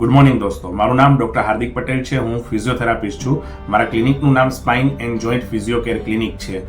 Good morning દોસ્તો. મારું નામ ડૉક્ટર હાર્દિક પટેલ છે. હું ફિઝિયોથેરાપિસ્ટ છું. મારા ક્લિનિકનું નામ spine and joint physio care clinic છે.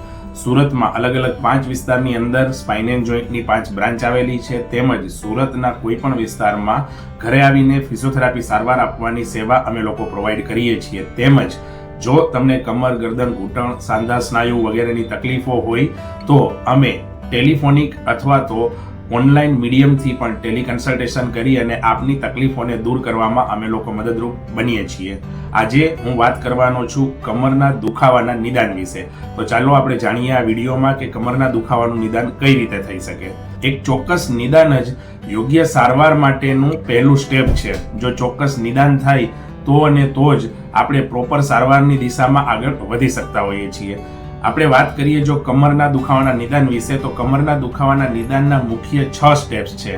સુરતમાં અલગ અલગ પાંચ વિસ્તારની અંદર સ્પાઇન એન્ડ જોઈન્ટની પાંચ બ્રાન્ચ આવેલી છે. તેમજ સુરતના કોઈ પણ વિસ્તારમાં ઘરે આવીને ફિઝિયોથેરાપી સારવાર આપવાની સેવા અમે લોકો પ્રોવાઈડ કરીએ છીએ. તેમજ જો તમને કમર, ગરદન, ઘૂંટણ, સાંધા, સ્નાયુ વગેરેની તકલીફો હોય તો અમે ટેલિફોનિક અથવા તો ઓનલાઈન મીડિયમથી પણ ટેલિકન્સલ્ટેશન કરી અને આપની તકલીફોને દૂર કરવામાં અમે લોકો મદદરૂપ બનીએ છીએ. આજે હું વાત કરવાનો છું કમરના દુખાવાના નિદાન વિશે. તો ચાલો આપણે જાણીએ આ વિડીયોમાં કે કમરના દુખાવાનું નિદાન કઈ રીતે થઈ શકે. એક ચોક્કસ નિદાન જ યોગ્ય સારવાર માટેનું પહેલું સ્ટેપ છે. જો ચોક્કસ નિદાન થાય તો અને તો જ આપણે પ્રોપર સારવારની દિશામાં આગળ વધી શકતા હોઈએ છીએ. આપણે વાત કરીએ જો કમરના દુખાવાના નિદાન વિશે, તો કમરના દુખાવાના નિદાનના મુખ્ય છ સ્ટેપ્સ છે.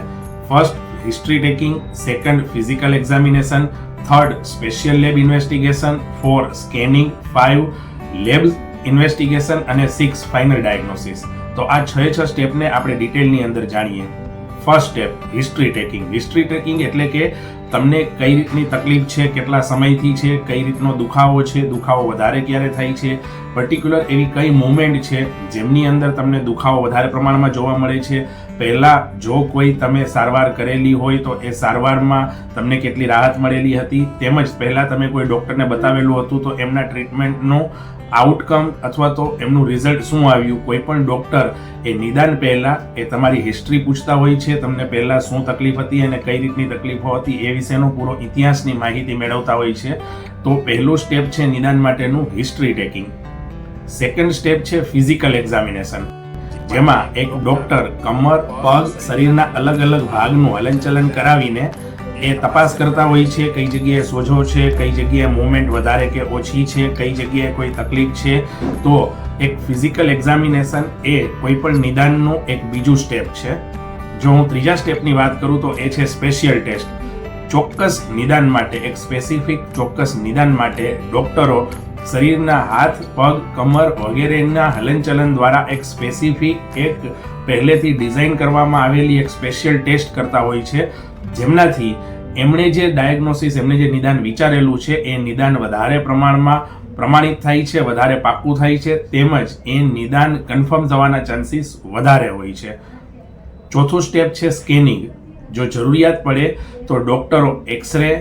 First history taking second physical examination third special lab investigation four scanning five lab investigation અને સિક્સ ફાઇનલ ડાયગ્નોસિસ તો આ છ છ સ્ટેપને આપણે ડિટેલની અંદર જાણીએ. First step history taking history taking એટલે કે તમને કઈ રીતની તકલીફ છે, કેટલા સમયથી છે, કઈ રીતનો દુખાવો છે, દુખાવો વધારે ક્યારે થાય છે પર્ટિક્યુલર એવી કઈ મુમેન્ટ છે, જેમની અંદર તમને દુખાવો વધારે પ્રમાણમાં જોવા મળે છે પહેલાં જો કોઈ તમે સારવાર કરેલી હોય તો એ સારવારમાં તમને કેટલી રાહત મળેલી હતી, તેમજ પહેલાં તમે કોઈ ડૉક્ટરને બતાવેલું હતું તો એમના ટ્રીટમેન્ટનું આઉટકમ અથવા તો એમનું રિઝલ્ટ શું આવ્યું? કોઈ પણ ડૉક્ટર એ નિદાન પહેલાં એ તમારી હિસ્ટ્રી પૂછતા હોય છે, તમને પહેલાં શું તકલીફ હતી અને કઈ રીતની તકલીફો હતી એ વિશેનો પૂરો ઇતિહાસની માહિતી મેળવતા હોય છે. તો પહેલું સ્ટેપ છે નિદાન માટેનું હિસ્ટ્રી ટેકિંગ સેકન્ડ સ્ટેપ છે ફિઝિકલ એક્ઝામિનેશન જેમાં એક ડોક્ટર કમર, પગ, શરીરના અલગ અલગ ભાગનું હલનચલન કરાવીને એ તપાસ કરતા હોય છે, કઈ જગ્યાએ સોજો છે, કઈ જગ્યાએ મૂવમેન્ટ વધારે કે ઓછી છે, કઈ જગ્યાએ કોઈ તકલીફ છે, તો એક ફિઝિકલ એક્ઝામિનેશન એ કોઈ પણ નિદાનનું એક બીજું સ્ટેપ છે. જો હું ત્રીજા સ્ટેપની વાત કરું તો એ છે સ્પેશિયલ ટેસ્ટ ચોક્કસ નિદાન માટે, એક સ્પેસિફિક ચોક્કસ નિદાન માટે ડોક્ટરો શરીરના હાથ, પગ, કમર વગેરેના હલનચલન દ્વારા એક સ્પેસિફિક એક પહેલેથી ડિઝાઇન કરવામાં આવેલી એક સ્પેશિયલ ટેસ્ટ કરતા હોય છે. જેમનાથી એમણે જે ડાયગ્નોસિસ એમણે જે નિદાન વિચારેલું છે, એ નિદાન વધારે પ્રમાણમાં પ્રમાણિત થાય છે, વધારે પાક્કું થાય છે, તેમજ એ નિદાન કન્ફર્મ થવાના ચાન્સીસ વધારે હોય છે. ચોથું સ્ટેપ છે સ્કેનિંગ જો જરૂરિયાત પડે તો ડૉક્ટરો એક્સરે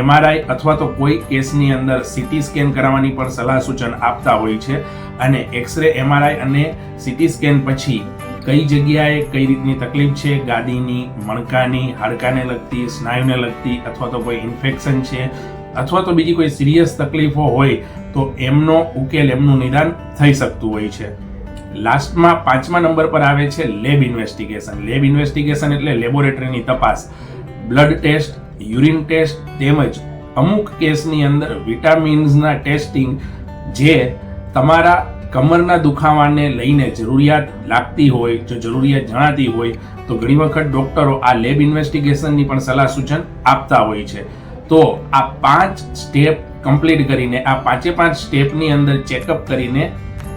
એમઆરઆઈ અથવા તો કોઈ કેસની અંદર સીટી સ્કેન કરાવવાની પણ સલાહ સૂચન આપતા હોય છે અને એક્સરે એમઆરઆઈ અને સીટી સ્કેન પછી કઈ જગ્યાએ કઈ રીતની તકલીફ છે ગાદીની મણકાની, હાડકાને લગતી, સ્નાયુને લગતી અથવા તો કોઈ ઇન્ફેક્શન છે અથવા તો બીજી કોઈ સિરિયસ તકલીફો હોય તો એમનો ઉકેલ, એમનું નિદાન થઈ શકતું હોય છે. લાસ્ટમાં પાંચમા નંબર પર આવે છે લેબ ઇન્વેસ્ટિગેશન. લેબ ઇન્વેસ્ટિગેશન એટલે લેબોરેટરીની તપાસ. બ્લડ ટેસ્ટ યુરિન ટેસ્ટ તેમજ અમુક કેસની અંદર વિટામિન્સના ટેસ્ટિંગ જે તમારા કમરના દુખાવાને લઈને જરૂરિયાત લાગતી હોય, જો જરૂરિયાત જણાતી હોય, તો ઘણી વખત ડોક્ટરો આ લેબ ઇન્વેસ્ટિગેશનની પણ સલાહ સૂચન આપતા હોય છે. તો આ પાંચ સ્ટેપ કમ્પ્લીટ કરીને, આ પાંચે પાંચ સ્ટેપની અંદર ચેકઅપ કરીને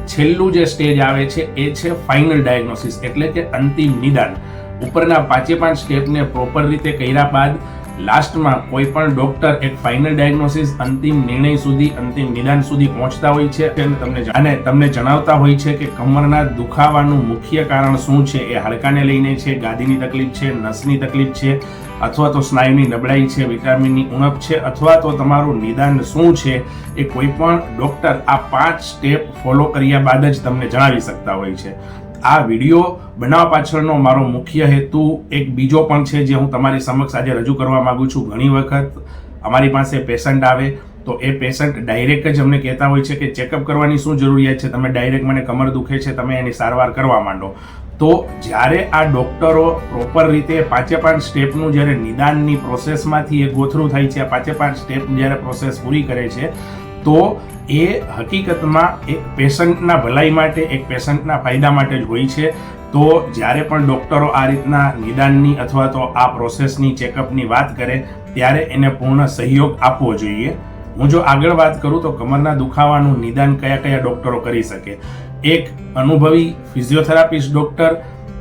છેલ્લું જે સ્ટેજ આવે છે, એ છે ફાઇનલ ડાયગ્નોસિસ, એટલે કે અંતિમ નિદાન. ઉપરના પાંચે પાંચ સ્ટેપને પ્રોપર રીતે કર્યા બાદ લાસ્ટમાં કોઈ પણ ડોક્ટર એક ફાઇનલ ડાયગ્નોસિસ અંતિમ નિર્ણય સુધી, અંતિમ નિદાન સુધી પહોંચતા હોય છે અને તમને અને તમને જણાવતા હોય છે કે કમરના દુખાવાનું મુખ્ય કારણ શું છે? એ હાડકાને લઈને છે, ગાદીની તકલીફ છે, નસની તકલીફ છે, અથવા તો સ્નાયુની નબળાઈ છે, વિટામિનની ઉણપ છે, અથવા તો તમારું નિદાન શું છે? એ કોઈ પણ ડોક્ટર આ પાંચ સ્ટેપ ફોલો કર્યા બાદ જ તમને જણાવી શકતા હોય છે. આ વીડિયો બનાવવા પાછળનો મારો મુખ્ય હેતુ, એક બીજો પણ છે જે હું તમારી સમક્ષ આજે રજૂ કરવા માંગુ છું. ઘણી વખત અમારી પાસે પેશન્ટ આવે તો એ પેશન્ટ ડાયરેક્ટ જ અમને કહેતા હોય છે કે ચેકઅપ કરવાની શું જરૂરિયાત છે? તમે ડાયરેક્ટ મને કમર દુખે છે, તમે એની સારવાર કરવા માંડો. તો જ્યારે આ ડોક્ટરો પ્રોપર રીતે પાંચે પાંચ સ્ટેપનું જ્યારે નિદાનની પ્રોસેસમાંથી એ ગોથરું થાય છે, આ પાંચે પાંચ સ્ટેપ જ્યારે પ્રોસેસ પૂરી કરે છે, તો એ હકીકતમાં એક પેશન્ટના ભલાઈ માટે, એક પેશન્ટના ફાયદા માટે જ હોય છે. તો જ્યારે પણ ડૉક્ટરો આ રીતના નિદાનની અથવા તો આ પ્રોસેસની ચેકઅપની વાત કરે, ત્યારે એને પૂર્ણ સહયોગ આપવો જોઈએ. હું જો આગળ વાત કરું તો કમરના દુખાવાનું નિદાન કયા કયા ડૉક્ટરો કરી શકે? એક અનુભવી ફિઝિયોથેરાપિસ્ટ ડૉક્ટર,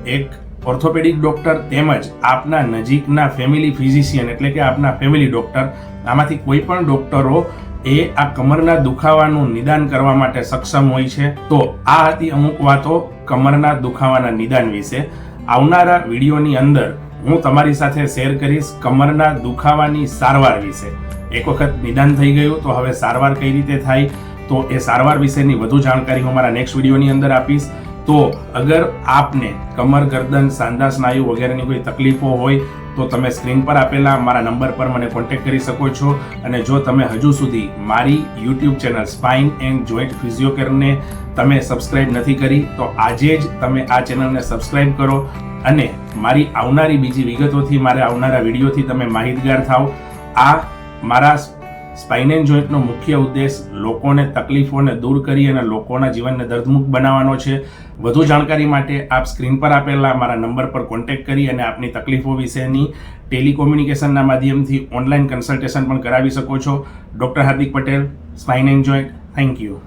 એક ઓર્થોપેડિક ડૉક્ટર તેમજ આપના નજીકના ફેમિલી ફિઝિશિયન એટલે કે આપના ફેમિલી ડૉક્ટર. આમાંથી કોઈ પણ ડોક્ટરો એ આ કમરના દુખાવાનું નિદાન કરવા માટે સક્ષમ હોય છે. તો આ હતી અમુક વાતો કમરના દુખાવાના નિદાન વિશે. આવનારા વિડીયોની અંદર હું તમારી સાથે શેર કરીશ કમરના દુખાવાની સારવાર વિશે. એક વખત નિદાન થઈ ગયું, તો હવે સારવાર કઈ રીતે થાય? તો એ સારવાર વિશેની વધુ જાણકારી હું મારા નેક્સ્ટ વિડીયોની અંદર આપીશ. તો અગર આપને કમર ગરદન, સાંધા, સ્નાયુ વગેરેની કોઈ તકલીફો હોય તો તમે સ્ક્રીન પર આપેલા મારા નંબર પર મને કોન્ટેક્ટ કરી શકો છો. અને જો તમે હજુ સુધી મારી YouTube channel spine and joint ફિઝિયોકેરને તમે સબસ્ક્રાઇબ નથી કરી, તો આજે જ તમે આ ચેનલને સબસ્ક્રાઇબ કરો અને મારી આવનારી બીજી વિગતોથી, મારા આવનારા વિડીયોથી તમે માહિતગાર થાઓ આ મારા સ્પાઇન એન્ડ જોઈન્ટનો મુખ્ય ઉદ્દેશ લોકોને તકલીફોને દૂર કરી અને લોકોના જીવનને દર્દમુક્ત બનાવવાનો છે. વધુ જાણકારી માટે આપ સ્ક્રીન પર આપેલા મારા નંબર પર કોન્ટેક્ટ કરી અને આપની તકલીફો વિશેની ટેલિકોમ્યુનિકેશનના માધ્યમથી ઓનલાઈન કન્સલ્ટેશન પણ કરાવી શકો છો. Doctor Hardik Patel spine and joint thank you